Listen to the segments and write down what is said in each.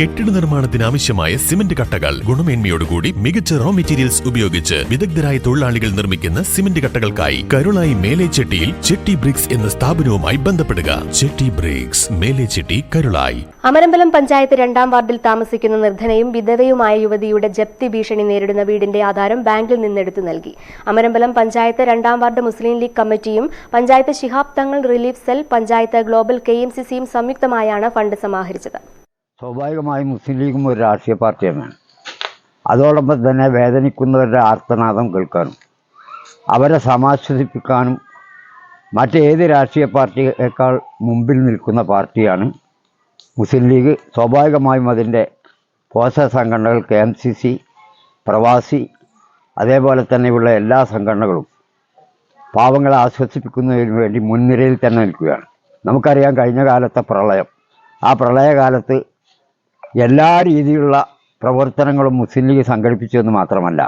കെട്ടിട നിർമ്മാണത്തിന് ആവശ്യമായ സിമന്റ് കട്ടകൾ. ഗുണമേന്മയോടുകൂടി മികച്ച റോ മെറ്റീരിയൽസ് ഉപയോഗിച്ച് വിദഗ്ധരായ തൊഴിലാളികൾ നിർമ്മിക്കുന്ന സിമന്റ് കട്ടകൾക്കായി കരുളായി മേലേച്ചെട്ടിയിൽ ചെട്ടി ബ്രിക്സ് എന്ന സ്ഥാപനവുമായി ബന്ധപ്പെടുക. ചെട്ടി ബ്രിക്സ് മേലേച്ചെട്ടി കരുളായി. അമരമ്പലം പഞ്ചായത്ത് രണ്ടാം വാർഡിൽ താമസിക്കുന്ന നിർധനയും വിധവയുമായ യുവതിയുടെ ജപ്തി ഭീഷണി നേരിടുന്ന വീടിന്റെ ആധാരം ബാങ്കിൽ നിന്നെടുത്തു നൽകി. അമരമ്പലം പഞ്ചായത്ത് രണ്ടാം വാർഡ് മുസ്ലിം ലീഗ് കമ്മിറ്റിയും panchayat Shihab Thangal relief cell panchayat global K സംയുക്തമായാണ് ഫണ്ട് സമാഹരിച്ചത്. സ്വാഭാവികമായും മുസ്ലിം ലീഗും ഒരു രാഷ്ട്രീയ പാർട്ടി തന്നെയാണ് അതോടൊപ്പം തന്നെ വേദനിക്കുന്നവരുടെ ആർത്തനാദം കേൾക്കാനും അവരെ സമാശ്വസിപ്പിക്കാനും മറ്റേത് രാഷ്ട്രീയ പാർട്ടിയേക്കാൾ മുമ്പിൽ നിൽക്കുന്ന പാർട്ടിയാണ് മുസ്ലിം ലീഗ്. സ്വാഭാവികമായും അതിന്റെ പോഷക സംഘടനകൾ കെ എം സി സി പ്രവാസി അതേപോലെ തന്നെയുള്ള എല്ലാ സംഘടനകളും പാവങ്ങളെ ആശ്വസിപ്പിക്കുന്നതിന് വേണ്ടി മുൻനിരയിൽ തന്നെ നിൽക്കുകയാണ്. നമുക്കറിയാം കഴിഞ്ഞ കാലത്തെ പ്രളയം. ആ പ്രളയകാലത്ത് എല്ലാ രീതിയിലുള്ള പ്രവർത്തനങ്ങളും മുസ്ലിം ലീഗ് സംഘടിപ്പിച്ചു എന്ന് മാത്രമല്ല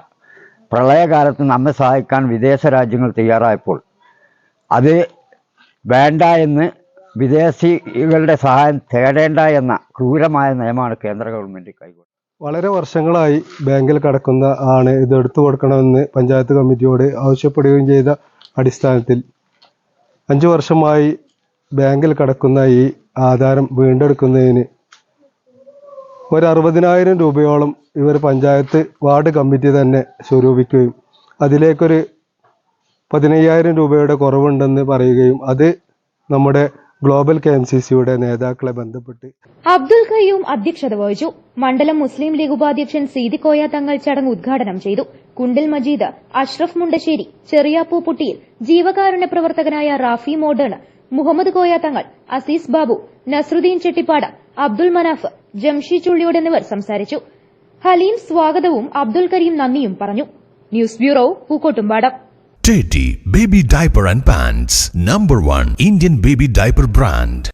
പ്രളയകാലത്ത് നമ്മെ സഹായിക്കാൻ വിദേശ രാജ്യങ്ങൾ തയ്യാറായപ്പോൾ അത് വേണ്ട എന്ന് വിദേശികളുടെ സഹായം തേടേണ്ട എന്ന ക്രൂരമായ നിയമമാണ് കേന്ദ്ര ഗവൺമെന്റ് കൈകൊണ്ടത്. വളരെ വർഷങ്ങളായി ബാങ്കിൽ കടക്കുന്ന ആണ് ഇത് എടുത്തു കൊടുക്കണമെന്ന് പഞ്ചായത്ത് കമ്മിറ്റിയോട് ആവശ്യപ്പെടുകയും ചെയ്ത അടിസ്ഥാനത്തിൽ അഞ്ചു വർഷമായി ബാങ്കിൽ കടക്കുന്ന ഈ ആധാരം വീണ്ടെടുക്കുന്നതിന് ഒരു അറുപതിനായിരം രൂപയോളം ഇവർ പഞ്ചായത്ത് വാർഡ് കമ്മിറ്റി തന്നെ സ്വരൂപിക്കുകയും അതിലേക്കൊരു പതിനയ്യായിരം രൂപയുടെ കുറവുണ്ടെന്ന് പറയുകയും അത് നമ്മുടെ ഗ്ലോബൽ കെ എം സി സിയുടെ നേതാക്കളെ ബന്ധപ്പെട്ട് അബ്ദുൽ ഖയ്യൂം അധ്യക്ഷത വഹിച്ചു. മണ്ഡലം മുസ്ലിം ലീഗ് ഉപാധ്യക്ഷൻ സീതിക്കോയ തങ്ങൾ ചടങ്ങ് ഉദ്ഘാടനം ചെയ്തു. കുണ്ടിൽ മജീദ് അഷ്റഫ് മുണ്ടശ്ശേരി ചെറിയാപ്പൂ പുട്ടിയിൽ ജീവകാരുണ്യ പ്രവർത്തകനായ റാഫി മോഡേൺ മുഹമ്മദ് കോയ തങ്ങൾ അസീസ് ബാബു നസ്രുദ്ദീൻ ചെട്ടിപ്പാട് അബ്ദുൽ മനാഫ് ജംഷി ചുള്ളിയോട് എന്നിവർ സംസാരിച്ചു. ഹലീം സ്വാഗതവും അബ്ദുൽ കരീം നന്ദിയും പറഞ്ഞു. News bureau Pookkottumpadam. T baby diaper and pants number one Indian baby diaper brand.